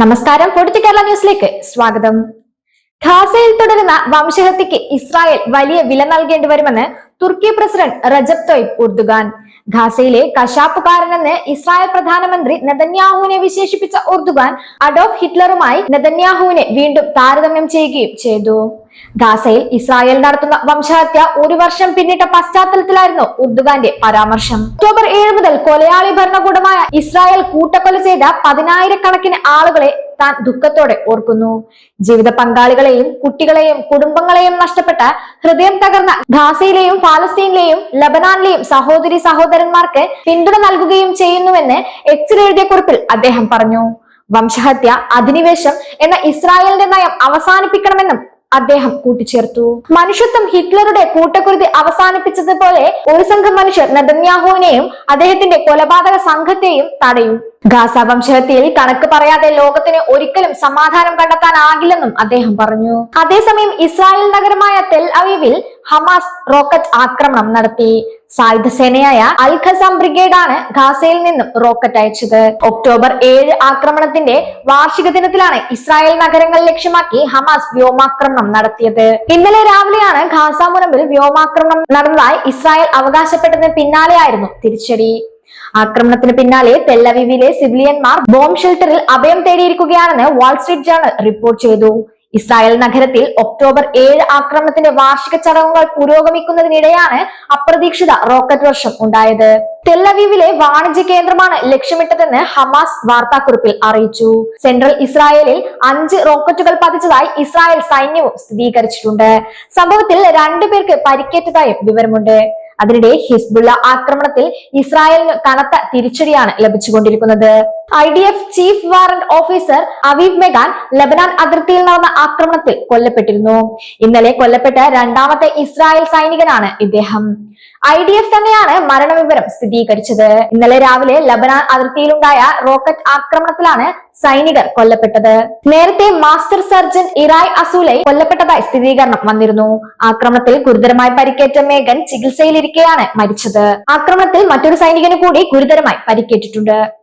നമസ്കാരം. പൊടിച്ചു കേരള ന്യൂസിലേക്ക് സ്വാഗതം. ഖാസയിൽ തുടരുന്ന വംശഹത്യക്ക് ഇസ്രായേൽ വലിയ വില നൽകേണ്ടി വരുമെന്ന് തുർക്കി പ്രസിഡന്റ് റജബ് തൊയ്ബ് ഉർദുഗാൻ. ഖാസയിലെ കശാപ്പുകാരനെന്ന് ഇസ്രായേൽ പ്രധാനമന്ത്രി നെതന്യാഹുവിനെ വിശേഷിപ്പിച്ച ഉർദുഗാൻ അഡോഫ് ഹിറ്റ്ലറുമായി നെതന്യാഹുവിനെ വീണ്ടും താരതമ്യം ചെയ്യുകയും ചെയ്തു. ഗാസയിൽ ഇസ്രായേൽ നടത്തുന്ന വംശഹത്യ ഒരു വർഷം പിന്നിട്ട പശ്ചാത്തലത്തിലായിരുന്നു ഉർദുഗാന്റെ പരാമർശം. ഒക്ടോബർ ഏഴ് മുതൽ കൊലയാളി ഭരണകൂടമായ ഇസ്രായേൽ കൂട്ടക്കൊല ചെയ്ത പതിനായിരക്കണക്കിന് ആളുകളെ താൻ ദുഃഖത്തോടെ ഓർക്കുന്നു. ജീവിത പങ്കാളികളെയും കുട്ടികളെയും കുടുംബങ്ങളെയും നഷ്ടപ്പെട്ട ഹൃദയം തകർന്ന ഖാസയിലെയും ഫാലസ്തീനിലെയും ലബനാനിലെയും സഹോദരി സഹോദരന്മാർക്ക് പിന്തുണ നൽകുകയും ചെയ്യുന്നുവെന്ന് എക്സിൽ എഴുതിയ കുറിപ്പിൽ അദ്ദേഹം പറഞ്ഞു. വംശഹത്യ അധിനിവേശം എന്ന ഇസ്രായേലിന്റെ നയം അവസാനിപ്പിക്കണമെന്നും അദ്ദേഹം കൂട്ടിച്ചേർത്തു. മനുഷ്യത്വം ഹിറ്റ്ലറുടെ കൂട്ടക്കുരുതി അവസാനിപ്പിച്ചതുപോലെ ഒരു സംഘം മനുഷ്യർ നെതന്യാഹുവിനെയും അദ്ദേഹത്തിന്റെ കൊലപാതക സംഘത്തെയും തടയും. ഗാസ വംശഹത്യയിൽ കണക്ക് പറയാതെ ലോകത്തിന് ഒരിക്കലും സമാധാനം കണ്ടെത്താനാകില്ലെന്നും അദ്ദേഹം പറഞ്ഞു. അതേസമയം ഇസ്രായേൽ നഗരമായ തെൽ അവീവിൽ ഹമാസ് റോക്കറ്റ് ആക്രമണം നടത്തി. സായുധ സേനയായ അൽ ഖസാം ബ്രിഗേഡാണ് ഗാസയിൽ നിന്നും റോക്കറ്റ് അയച്ചത്. ഒക്ടോബർ ഏഴ് ആക്രമണത്തിന്റെ വാർഷിക ദിനത്തിലാണ് ഇസ്രായേൽ നഗരങ്ങൾ ലക്ഷ്യമാക്കി ഹമാസ് വ്യോമാക്രമണം നടത്തിയത്. ഇന്നലെ രാവിലെയാണ് ഗാസ മുനമ്പിൽ വ്യോമാക്രമണം നടന്നതായി ഇസ്രായേൽ അവകാശപ്പെട്ടതിന് പിന്നാലെയായിരുന്നു തിരിച്ചടി. ആക്രമണത്തിന് പിന്നാലെ തെല്ലവിവിലെ സിവിലിയന്മാർ ബോംബ് ഷെൽട്ടറിൽ അഭയം തേടിയിരിക്കുകയാണെന്ന് വാൾസ്ട്രീറ്റ് ജേണൽ റിപ്പോർട്ട് ചെയ്തു. ഇസ്രായേൽ നഗരത്തിൽ ഒക്ടോബർ ഏഴ് ആക്രമണത്തിന്റെ വാർഷിക ചടങ്ങുകൾ പുരോഗമിക്കുന്നതിനിടെയാണ് അപ്രതീക്ഷിത റോക്കറ്റ് വർഷം ഉണ്ടായത്. തെല്ലവീവിലെ വാണിജ്യ കേന്ദ്രമാണ് ലക്ഷ്യമിട്ടതെന്ന് ഹമാസ് വാർത്താക്കുറിപ്പിൽ അറിയിച്ചു. സെൻട്രൽ ഇസ്രായേലിൽ അഞ്ച് റോക്കറ്റുകൾ പതിച്ചതായി ഇസ്രായേൽ സൈന്യവും സ്ഥിരീകരിച്ചിട്ടുണ്ട്. സംഭവത്തിൽ രണ്ടുപേർക്ക് പരിക്കേറ്റതായും വിവരമുണ്ട്. അതിനിടെ ഹിസ്ബുള്ള ആക്രമണത്തിൽ ഇസ്രായേലിന് കനത്ത തിരിച്ചടിയാണ് ലഭിച്ചുകൊണ്ടിരിക്കുന്നത്. I D F chief warrant officer അവീബ് മെഗാൻ ലബനാൻ അതിർത്തിയിൽ നടന്ന ആക്രമണത്തിൽ കൊല്ലപ്പെട്ടിരുന്നു. ഇന്നലെ കൊല്ലപ്പെട്ട രണ്ടാമത്തെ ഇസ്രായേൽ സൈനികനാണ് ഇദ്ദേഹം. ഐ ഡി എഫ് തന്നെയാണ് മരണവിവരം സ്ഥിരീകരിച്ചത്. ഇന്നലെ രാവിലെ ലബനാൻ അതിർത്തിയിലുണ്ടായ റോക്കറ്റ് ആക്രമണത്തിലാണ് സൈനികർ കൊല്ലപ്പെട്ടത്. നേരത്തെ മാസ്റ്റർ സർജൻ ഇറായ് അസൂലൈ കൊല്ലപ്പെട്ടതായി സ്ഥിരീകരണം വന്നിരുന്നു. ആക്രമണത്തിൽ ഗുരുതരമായി പരിക്കേറ്റ മേഘൻ ചികിത്സയിലിരിക്കെയാണ് മരിച്ചത്. ആക്രമണത്തിൽ മറ്റൊരു സൈനികന് കൂടി ഗുരുതരമായി പരിക്കേറ്റിട്ടുണ്ട്.